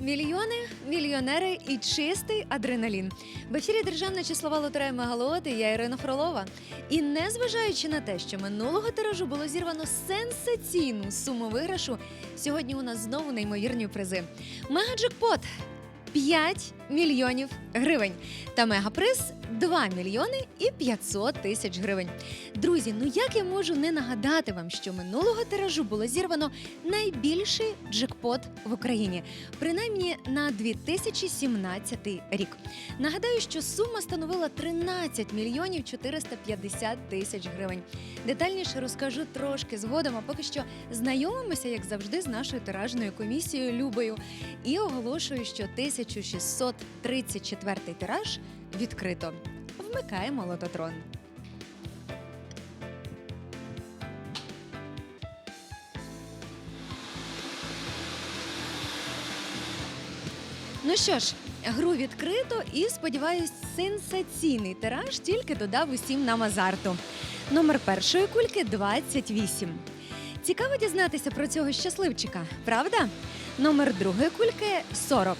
Мільйони, мільйонери і чистий адреналін. В ефірі Державна числова лотерея Мегалот і я Ірина Фролова. І незважаючи на те, що минулого тиражу було зірвано сенсаційну суму виграшу, сьогодні у нас знову неймовірні призи. Мегаджекпот 5 мільйонів гривень та мегаприз 2 мільйони і 500 тисяч гривень. Друзі, ну як я можу не нагадати вам, що минулого тиражу було зірвано найбільший джекпот в Україні, принаймні на 2017 рік. Нагадаю, що сума становила 13 мільйонів 450 тисяч гривень. Детальніше розкажу трошки згодом, а поки що знайомимося, як завжди, з нашою тиражною комісією Любою. І оголошую, що 1634 тираж відкрито. Вмикаємо лототрон. Ну що ж, гру відкрито і сподіваюсь, сенсаційний тираж тільки додав усім нам азарту. Номер першої кульки 28. Цікаво дізнатися про цього щасливчика, правда? Номер другої кульки 40.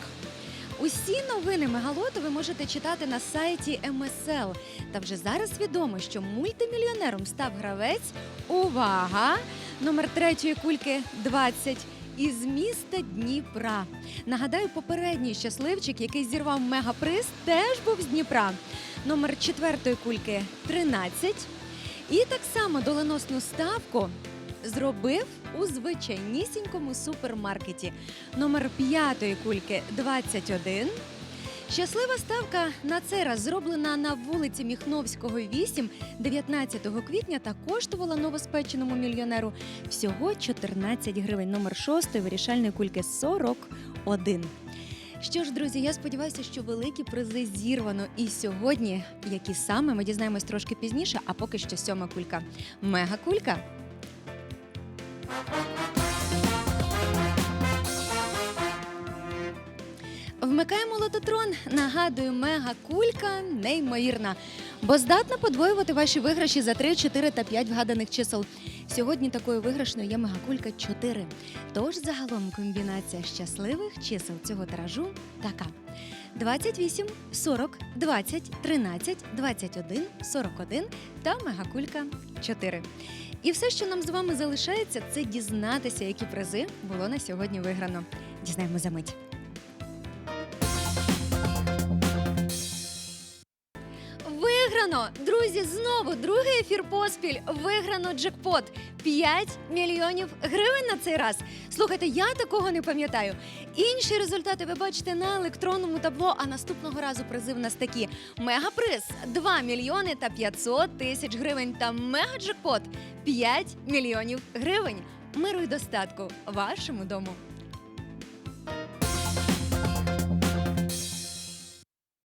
Усі новини Мегалоту ви можете читати на сайті МСЛ. Та вже зараз відомо, що мультимільйонером став гравець. Увага! Номер третьої кульки 20 із міста Дніпра. Нагадаю, попередній щасливчик, який зірвав мегаприз, теж був з Дніпра. Номер четвертої кульки 13. І так само доленосну ставку зробив у звичайнісінькому супермаркеті. Номер п'ятої кульки 21. Щаслива ставка на цей раз зроблена на вулиці Міхновського 8 19 квітня та коштувала новоспеченому мільйонеру всього 14 гривень. Номер 6 вирішальної кульки 41. Що ж, друзі, я сподіваюся, що великі призи зірвано і сьогодні, які саме ми дізнаємось трошки пізніше, а поки що сьома кулька. Мега кулька. Вмикаємо лототрон. Нагадую, мега кулька неймовірна, бо здатна подвоювати ваші виграші за 3, 4 та 5 вгаданих чисел. Сьогодні такою виграшною є мегакулька 4. Тож загалом комбінація щасливих чисел цього тиражу така: 28, 40, 20, 13, 21, 41 та мегакулька 4. І все, що нам з вами залишається, це дізнатися, які призи було на сьогодні виграно. Дізнаємо за мить. Виграно! Друзі, знову другий ефір поспіль. Виграно джекпот 5 мільйонів гривень на цей раз. Слухайте, я такого не пам'ятаю. Інші результати ви бачите на електронному табло. А наступного разу призи в нас такі: мегаприз 2 мільйони та 500 тисяч гривень та мегаджекпот 5 мільйонів гривень. Миру й достатку вашому дому.